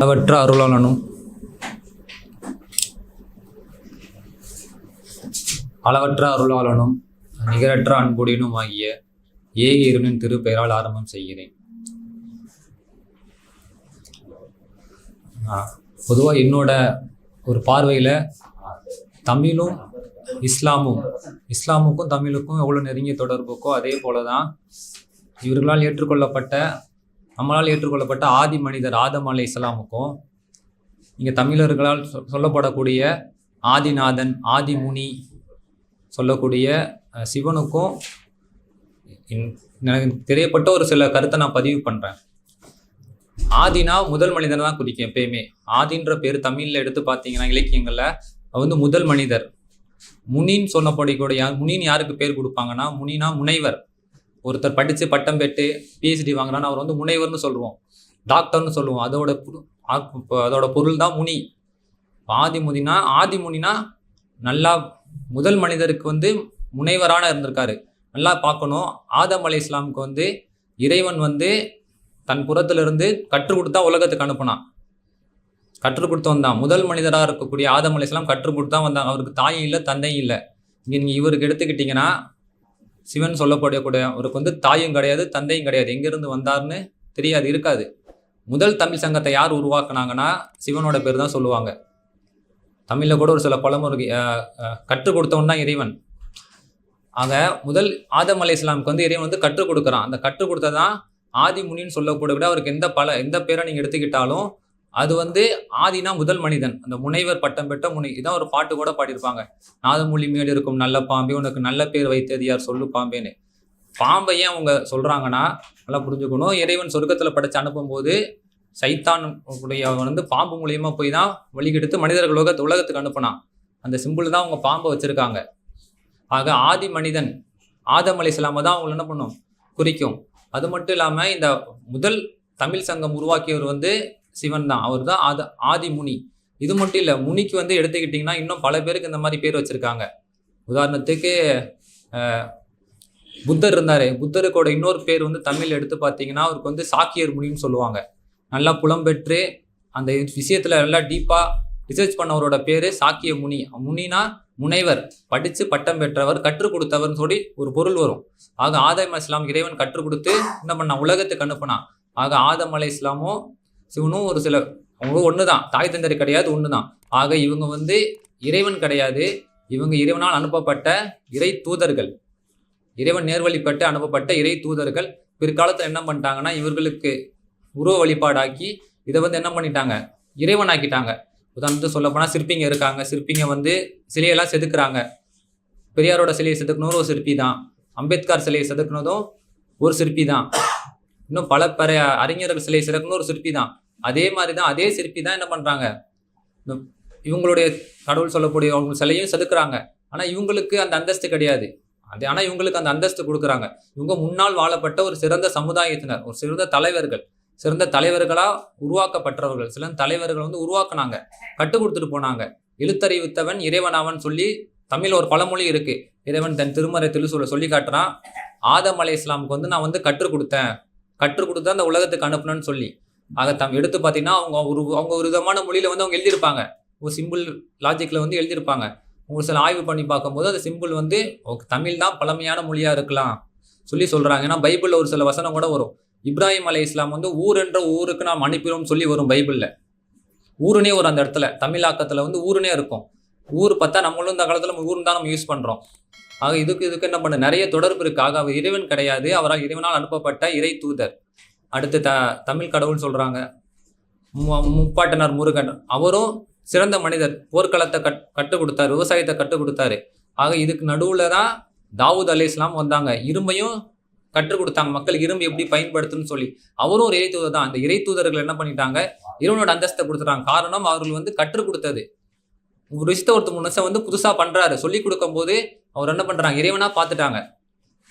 அளவற்ற அருளாளனும் அளவற்ற அருளாளனும் நிகரற்ற அன்புடனும் ஆகிய ஏ இருவனின் திருப்பெயரால் ஆரம்பம் செய்கிறேன். பொதுவாக என்னோட ஒரு பார்வையில் தமிழும் இஸ்லாமும் இஸ்லாமுக்கும் தமிழுக்கும் எவ்வளோ நெருங்கிய தொடர்புக்கோ அதே போல தான் இவர்களால் ஏற்றுக்கொள்ளப்பட்ட நம்மளால் ஏற்றுக்கொள்ளப்பட்ட ஆதி மனிதர் ஆதம் அலை இஸ்லாமுக்கும் இங்கே தமிழர்களால் சொ- சொல்லப்படக்கூடிய ஆதிநாதன் ஆதிமுனி சொல்லக்கூடிய சிவனுக்கும் எனக்கு தெரியப்பட்ட ஒரு சில கருத்தை நான் பதிவு பண்ணுறேன் ஆதினா முதல் மனிதனை தான் குறிக்கும் எப்பயுமே. ஆதின்ற பேர் தமிழில் எடுத்து பார்த்தீங்கன்னா இலக்கியங்களில் வந்து முதல் மனிதர். முனின்னு சொல்லப்படக்கூடிய முனின்னு யாருக்கு பேர் கொடுப்பாங்கன்னா முனினா முனைவர். ஒருத்தர் படித்து பட்டம் பெற்று பிஹெச்டி வாங்கினான்னு அவர் வந்து முனைவர்னு சொல்லுவோம். டாக்டர்னு சொல்லுவோம். அதோட இப்போ அதோட பொருள் தான் முனி. ஆதிமுனினா ஆதிமுனினா நல்லா முதல் மனிதருக்கு வந்து முனைவரான இருந்திருக்காரு. நல்லா பார்க்கணும். ஆதம் அலி இஸ்லாமுக்கு வந்து இறைவன் வந்து தன் புறத்திலிருந்து கற்றுக் கொடுத்தா உலகத்துக்கு அனுப்புனான். கற்றுக் கொடுத்து வந்தான். முதல் மனிதராக இருக்கக்கூடிய ஆதம் அலி இஸ்லாம் கற்றுக் கொடுத்தா வந்தாங்க அவருக்கு தாயும் இல்லை தந்தையும் இல்லை. இங்கே நீங்கள் இவருக்கு எடுத்துக்கிட்டிங்கன்னா சிவன் சொல்லப்படக்கூடிய அவருக்கு வந்து தாயும் கிடையாது தந்தையும் கிடையாது. எங்கேருந்து வந்தார்னு தெரியாது இருக்காது. முதல் தமிழ் சங்கத்தை யார் உருவாக்குனாங்கன்னா சிவனோட பேர் தான் சொல்லுவாங்க. தமிழில் கூட ஒரு சில பழமுறை கற்றுக் கொடுத்தவன் தான் இறைவன். ஆக முதல் ஆதம் அலை இஸ்லாமுக்கு வந்து இறைவன் வந்து கற்றுக் கொடுக்குறான். அந்த கற்றுக் கொடுத்ததான் ஆதி முனின்னு சொல்லக்கூட விட அவருக்கு எந்த பல எந்த பேரை நீங்கள் எடுத்துக்கிட்டாலும் அது வந்து ஆதினா முதல் மனிதன். அந்த முனைவர் பட்டம் பெற்ற முனை இதான் ஒரு பாட்டு கூட பாடியிருப்பாங்க. நாதமொழி மேல் இருக்கும் நல்ல பாம்பே உனக்கு நல்ல பேர் வைத்தது யார்? சொல்லு பாம்பேன்னு. பாம்பை ஏன் அவங்க சொல்றாங்கன்னா நல்லா புரிஞ்சுக்கணும். இறைவன் சொர்க்கத்துல படைச்சு அனுப்பும்போது சைத்தான் உடைய வந்து பாம்பு மூலியமா போய் தான் வழிகெடுத்து மனிதர்கள் உலகத்து உலகத்துக்கு அனுப்புனான். அந்த சிம்பிள் தான் அவங்க பாம்பை வச்சிருக்காங்க. ஆக ஆதி மனிதன் ஆதம் அலை தான் அவங்களை என்ன பண்ணும்? குறிக்கும். அது மட்டும் இல்லாமல் இந்த முதல் தமிழ் சங்கம் உருவாக்கியவர் வந்து சிவன் தான். அவர் தான் ஆத ஆதிமுனி இது மட்டும் இல்லை முனிக்கு வந்து எடுத்துக்கிட்டிங்கன்னா இன்னும் பல பேருக்கு இந்த மாதிரி பேர் வச்சுருக்காங்க. உதாரணத்துக்கு புத்தர் இருந்தார். புத்தருக்கோட இன்னொரு பேர் வந்து தமிழ் எடுத்து பார்த்தீங்கன்னா அவருக்கு வந்து சாக்கியர் முனின்னு சொல்லுவாங்க. நல்லா புலம்பெற்று அந்த விஷயத்தில் நல்லா டீப்பாக ரிசர்ச் பண்ணவரோட பேர் சாக்கிய முனி. முனினா முனைவர். படித்து பட்டம் பெற்றவர் கற்றுக் கொடுத்தவர்னு சொல்லி ஒரு பொருள் வரும். ஆக ஆதம் இஸ்லாம் இறைவன் கற்றுக் கொடுத்து என்ன பண்ணான்? உலகத்துக்கு அனுப்புனான். ஆக ஆதம் அலை இஸ்லாமும் சிவனும் ஒரு சில அவங்களும் ஒன்று தான் தாய் தந்தரி கிடையாது ஒன்று தான் ஆக இவங்க வந்து இறைவன் கிடையாது. இவங்க இறைவனால் அனுப்பப்பட்ட இறை தூதர்கள். இறைவன் நேர்வழிப்பட்டு அனுப்பப்பட்ட இறை தூதர்கள். பிற்காலத்தில் என்ன பண்ணிட்டாங்கன்னா இவர்களுக்கு உருவ வழிபாடாக்கி இதை வந்து என்ன பண்ணிட்டாங்க? இறைவன் ஆக்கிட்டாங்க உதாரணத்துக்கு சொல்லப்போனால் சிற்பிங்க இருக்காங்க. சிற்பிங்க வந்து சிலையெல்லாம் செதுக்குறாங்க. பெரியாரோட சிலையை செதுக்குனதும் ஒரு சிற்பி தான் அம்பேத்கர் சிலையை செதுக்குனதும் ஒரு சிற்பி தான் இன்னும் பல பல அறிஞர்கள் சிலை சிறக்குன்னு ஒரு சிற்பி தான். அதே மாதிரி தான் அதே சிற்பி தான் என்ன பண்ணுறாங்க இவங்களுடைய கடவுள் சொல்லக்கூடிய அவங்க சிலையும் செதுக்குறாங்க. ஆனால் இவங்களுக்கு அந்த அந்தஸ்து கிடையாது. அது ஆனால் இவங்களுக்கு அந்த அந்தஸ்து கொடுக்குறாங்க. இவங்க முன்னால் வாழப்பட்ட ஒரு சிறந்த சமுதாயத்தினர் ஒரு சிறந்த தலைவர்கள். சிறந்த தலைவர்களாக உருவாக்கப்பட்டவர்கள். சில தலைவர்கள் வந்து உருவாக்குனாங்க. கற்றுக் கொடுத்துட்டு போனாங்க. எழுத்தறிவித்தவன் இறைவனாவன் சொல்லி தமிழ் ஒரு பழமொழி இருக்குது இறைவன் தன் திருமறை திருசூல சொல்லி காட்டுறான். ஆதம் அலை இஸ்லாமுக்கு வந்து நான் வந்து கற்றுக் கொடுத்தேன். கற்றுக் கொடுத்து அந்த உலகத்துக்கு அனுப்பணும்னு சொல்லி. ஆக தம் எடுத்து பார்த்தீங்கன்னா அவங்க ஒரு அவங்க ஒரு விதமான மொழியில் வந்து அவங்க எழுதியிருப்பாங்க. ஒரு சிம்பிள் லாஜிக்கில் வந்து எழுதியிருப்பாங்க. ஒரு சில ஆய்வு பண்ணி பார்க்கும்போது அந்த சிம்பிள் வந்து தமிழ் தான் பழமையான மொழியாக இருக்கலாம். சொல்லி சொல்கிறாங்க ஏன்னா பைபிளில் ஒரு சில வசனம் கூட வரும். இப்ராஹிம் அலை இஸ்லாம் வந்து ஊர் என்ற ஊருக்கு நாம் அனுப்பினோம் சொல்லி வரும் பைபிளில். ஊருனே வரும் அந்த இடத்துல. தமிழாக்கத்தில் வந்து ஊருனே இருக்கும். ஊர் பார்த்தா நம்மளும் இந்த காலத்தில் ஊர் தான் நம்ம யூஸ் பண்ணுறோம் ஆக இதுக்கு இதுக்கு என்ன பண்ண? நிறைய தொடர்பு இருக்கு. ஆக அவர் இறைவன் கிடையாது. அவரால் இறைவனால் அனுப்பப்பட்ட இறை தூதர். அடுத்து த தமிழ் கடவுள் சொல்கிறாங்க முப்பாட்டனார் முருகன். அவரும் சிறந்த மனிதர். போர்க்களத்தை கட் கற்றுக் கொடுத்தாரு. விவசாயத்தை கற்றுக் கொடுத்தாரு. ஆக இதுக்கு நடுவில் தான் தாவூத் அலி இஸ்லாம் வந்தாங்க. இரும்பையும் கற்றுக் கொடுத்தாங்க. மக்கள் இரும்பு எப்படி பயன்படுத்தணும்னு சொல்லி. அவரும் ஒரு இறை தூதர் தான். அந்த இறை தூதர்கள் என்ன பண்ணிட்டாங்க? இறைவனோட அந்தஸ்தை கொடுத்துட்டாங்க. காரணம் அவர்கள் வந்து கற்றுக் கொடுத்தது. ஒரு விஷயத்த ஒருத்தர் முன்னசம் வந்து புதுசாக பண்ணுறாரு சொல்லி கொடுக்கும்போது அவர் என்ன பண்ணுறாங்க இறைவனா பார்த்துட்டாங்க.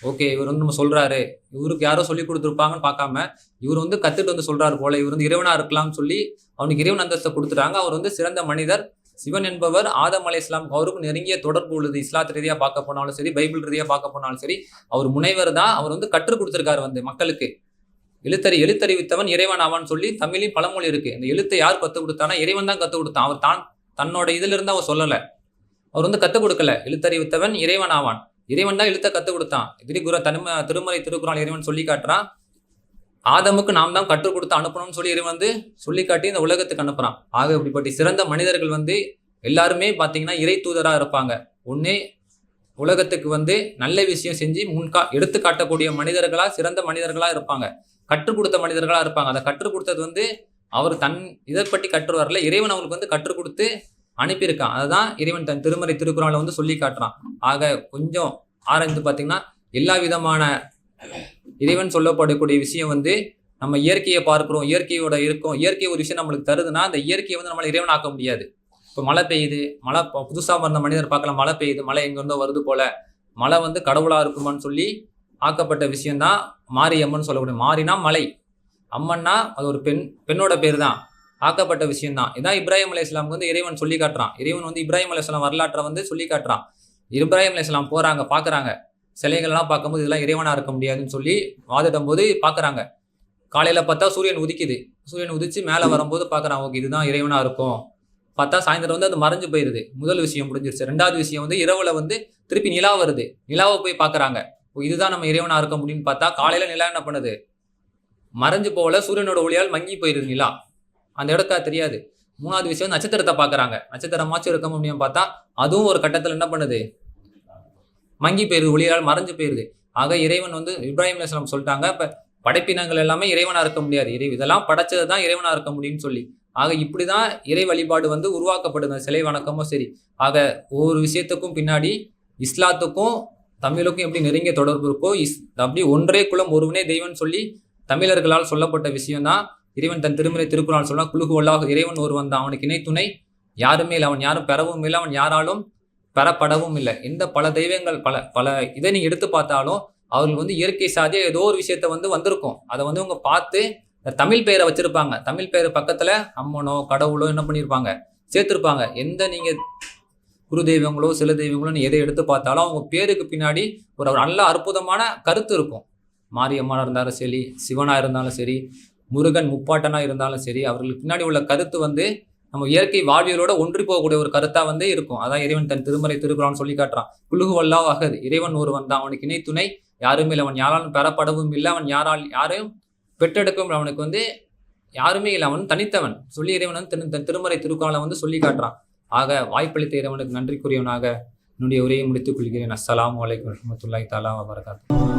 ஓகே இவர் வந்து நம்ம சொல்றாரு. இவருக்கு யாரோ சொல்லி கொடுத்துருப்பாங்கன்னு பார்க்காம இவர் வந்து கத்துட்டு வந்து சொல்றாரு போல. இவர் வந்து இறைவனா இருக்கலாம்னு சொல்லி அவனுக்கு இறைவன் அந்தஸ்தை கொடுத்துட்டாங்க. அவர் வந்து சிறந்த மனிதர் சிவன் என்பவர் ஆதம் அலை இஸ்லாம் அவருக்கும் நெருங்கிய தொடர்பு உள்ளது. இஸ்லாத் ரீதியா பார்க்க போனாலும் சரி பைபிள் ரீதியா பார்க்க போனாலும் சரி அவர் முனைவர் தான். அவர் வந்து கற்றுக் கொடுத்துருக்காரு வந்து மக்களுக்கு. எழுத்தறி எழுத்தறிவித்தவன் இறைவன் ஆவான்னு சொல்லி தமிழில் பழமொழி இருக்கு. இந்த எழுத்தை யார் கற்றுக் கொடுத்தானா இறைவன் தான் கற்றுக் கொடுத்தான். அவர் தான் தன்னோட இதுல இருந்து அவர் சொல்லலை. அவர் வந்து கற்றுக் கொடுக்கல. எழுத்தறிவித்தவன் இறைவன் ஆவான். இறைவன் தான் எழுத்த கற்றுக் கொடுத்தான். திரிகுர தனிம திருமலை திருக்குறள் இறைவன் சொல்லி காட்டுறான். ஆதமுக்கு நாம் தான் கற்றுக் கொடுத்து அனுப்பணும்னு சொல்லி இறைவன் வந்து சொல்லி காட்டி இந்த உலகத்துக்கு அனுப்புறான். ஆக இப்படிப்பட்ட சிறந்த மனிதர்கள் வந்து எல்லாருமே பார்த்தீங்கன்னா இறை தூதராக இருப்பாங்க. ஒன்னே உலகத்துக்கு வந்து நல்ல விஷயம் செஞ்சு முன்கா எடுத்து காட்டக்கூடிய மனிதர்களா சிறந்த மனிதர்களா இருப்பாங்க. கற்றுக் கொடுத்த மனிதர்களா இருப்பாங்க. அதை கற்றுக் கொடுத்தது வந்து அவர் தன் இதை பற்றி கற்று வரல இறைவன் அவங்களுக்கு வந்து கற்றுக் கொடுத்து அனுப்பியிருக்கான். அதுதான் இறைவன் தன் திருமறை திருக்குறளை வந்து சொல்லி காட்டுறான். ஆக கொஞ்சம் ஆராய்ந்து பார்த்தீங்கன்னா எல்லா விதமான இறைவன் சொல்லப்படக்கூடிய விஷயம் வந்து நம்ம இயற்கையை பார்க்குறோம் இயற்கையோட இருக்கோம் இயற்கை ஒரு விஷயம் நம்மளுக்கு தருதுன்னா அந்த இயற்கையை வந்து நம்மளை இறைவன் ஆக்க முடியாது. இப்போ மழை பெய்யுது மழை புதுசாக வந்த மனிதர் பார்க்கலாம் மழை பெய்யுது மழை எங்கேருந்தோ வருது போல மழை வந்து கடவுளாக இருக்குமான்னு சொல்லி ஆக்கப்பட்ட விஷயம்தான் மாரியம்மன் சொல்லக்கூடிய மாறினா மலை. அம்மன்னா அது ஒரு பெண் பெண்ணோட பேர் தான் ஆக்கப்பட்ட விஷயம்தான். இதான் இப்ராஹிம் அலி இஸ்லாமுக்கு வந்து இறைவன் சொல்லி காட்டுறான். இறைவன் வந்து இப்ராஹிம் அலி இஸ்லாம் வரலாற்றை வந்து சொல்லி காட்டுறான். இப்ராஹிம் அலி இஸ்லாம் போகிறாங்க பார்க்குறாங்க சிலைகள்லாம் பார்க்கும்போது இதெல்லாம் இறைவனாக இருக்க முடியாதுன்னு சொல்லி வாதிடும் போது பார்க்குறாங்க காலையில் பார்த்தா சூரியன் உதிக்குது. சூரியன் உதிச்சு மேலே வரும்போது பார்க்குறான் ஓகே இதுதான் இறைவனாக இருக்கும். பார்த்தா சாயந்தரம் வந்து அது மறைஞ்சு போயிடுது முதல் விஷயம் முடிஞ்சிருச்சு ரெண்டாவது விஷயம் வந்து இரவில் வந்து திருப்பி நிலா வருது. நிலாவை போய் பார்க்குறாங்க ஓ இதுதான் நம்ம இறைவனாக இருக்க முடியும்னு பார்த்தா காலையில் நிலா என்ன பண்ணுது? மறைஞ்சு போகல. சூரியனோட ஒளியால் மங்கி போயிடுது நிலா. அந்த இடக்கா தெரியாது. மூணாவது விஷயம் நட்சத்திரத்தை பார்க்குறாங்க. நட்சத்திரமாச்சும் இருக்க முடியும் பார்த்தா அதுவும் ஒரு கட்டத்தில் என்ன பண்ணுது? மங்கி போயிருது ஒளியால் மறைஞ்சு போயிருது. ஆக இறைவன் வந்து இப்ராஹிம் அலைஹிஸ்ஸலாம் சொல்லிட்டாங்க இப்போ படைப்பினங்கள் எல்லாமே இறைவனாக இருக்க முடியாது. இறை இதெல்லாம் படைச்சது தான் இறைவனாக இருக்க முடியும்னு சொல்லி. ஆக இப்படி தான் இறை வழிபாடு வந்து உருவாக்கப்படுது. சிலை வணக்கமும் சரி. ஆக ஒவ்வொரு விஷயத்துக்கும் பின்னாடி இஸ்லாத்துக்கும் தமிழுக்கும் எப்படி நெருங்கிய தொடர்பு இருக்கோ இஸ் அப்படி ஒன்றே குலம் ஒருவனே தெய்வம்னு சொல்லி தமிழர்களால் சொல்லப்பட்ட விஷயம்தான். இறைவன் தன் திருமலை திருக்குறள் சொன்னால் குழுகு இறைவன் ஒருவன் தான். அவனுக்கு இணை துணை யாருமே இல்லை. அவன் யாரும் பெறவும் இல்லை. அவன் யாராலும் பெறப்படவும் இல்லை. இந்த பல தெய்வங்கள் பல பல இதை நீ எடுத்து பார்த்தாலும் அவர்கள் வந்து இயற்கை சாதியாக ஏதோ ஒரு விஷயத்த வந்து வந்திருக்கும். அதை வந்து அவங்க பார்த்து தமிழ் பெயரை வச்சிருப்பாங்க. தமிழ் பெயர் பக்கத்தில் அம்மனோ கடவுளோ என்ன பண்ணியிருப்பாங்க சேர்த்துருப்பாங்க. எந்த நீங்கள் குரு தெய்வங்களோ சில தெய்வங்களோ நீ எதை எடுத்து பார்த்தாலும் அவங்க பேருக்கு பின்னாடி ஒரு ஒரு நல்ல அற்புதமான கருத்து இருக்கும். மாரியம்மனாக இருந்தாலும் சரி சிவனாக இருந்தாலும் சரி முருகன் முப்பாட்டனா இருந்தாலும் சரி அவர்களுக்கு பின்னாடி உள்ள கருத்து வந்து நம்ம இயற்கை வாழ்வியலோட ஒன்றி போகக்கூடிய ஒரு கருத்தா வந்து இருக்கும். அதான் இறைவன் தன் திருமறை திருக்குறான்னு சொல்லி காட்டுறான். குழுகு வல்லா அகது இறைவன் ஒருவன் தான். அவனுக்கு இணை துணை யாருமே இல்லை. அவன் யாராலும் பெறப்படவும் இல்லை. அவன் யாரால் யாரையும் பெற்றெடுக்கவும் அவனுக்கு வந்து யாருமே இல்லை. அவன் தனித்தவன். சொல்லி இறைவன் வந்து தன் திருமறை திருக்குறளை வந்து சொல்லி காட்டுறான். ஆக வாய்ப்பளித்த இறைவனுக்கு நன்றிக்குரியவனாக என்னுடைய உரையை முடித்துக் கொள்கிறேன். அஸ்லாம் வலைக்கம் வரமத்துல்லாய் தாலா வபரகாத்துஹு.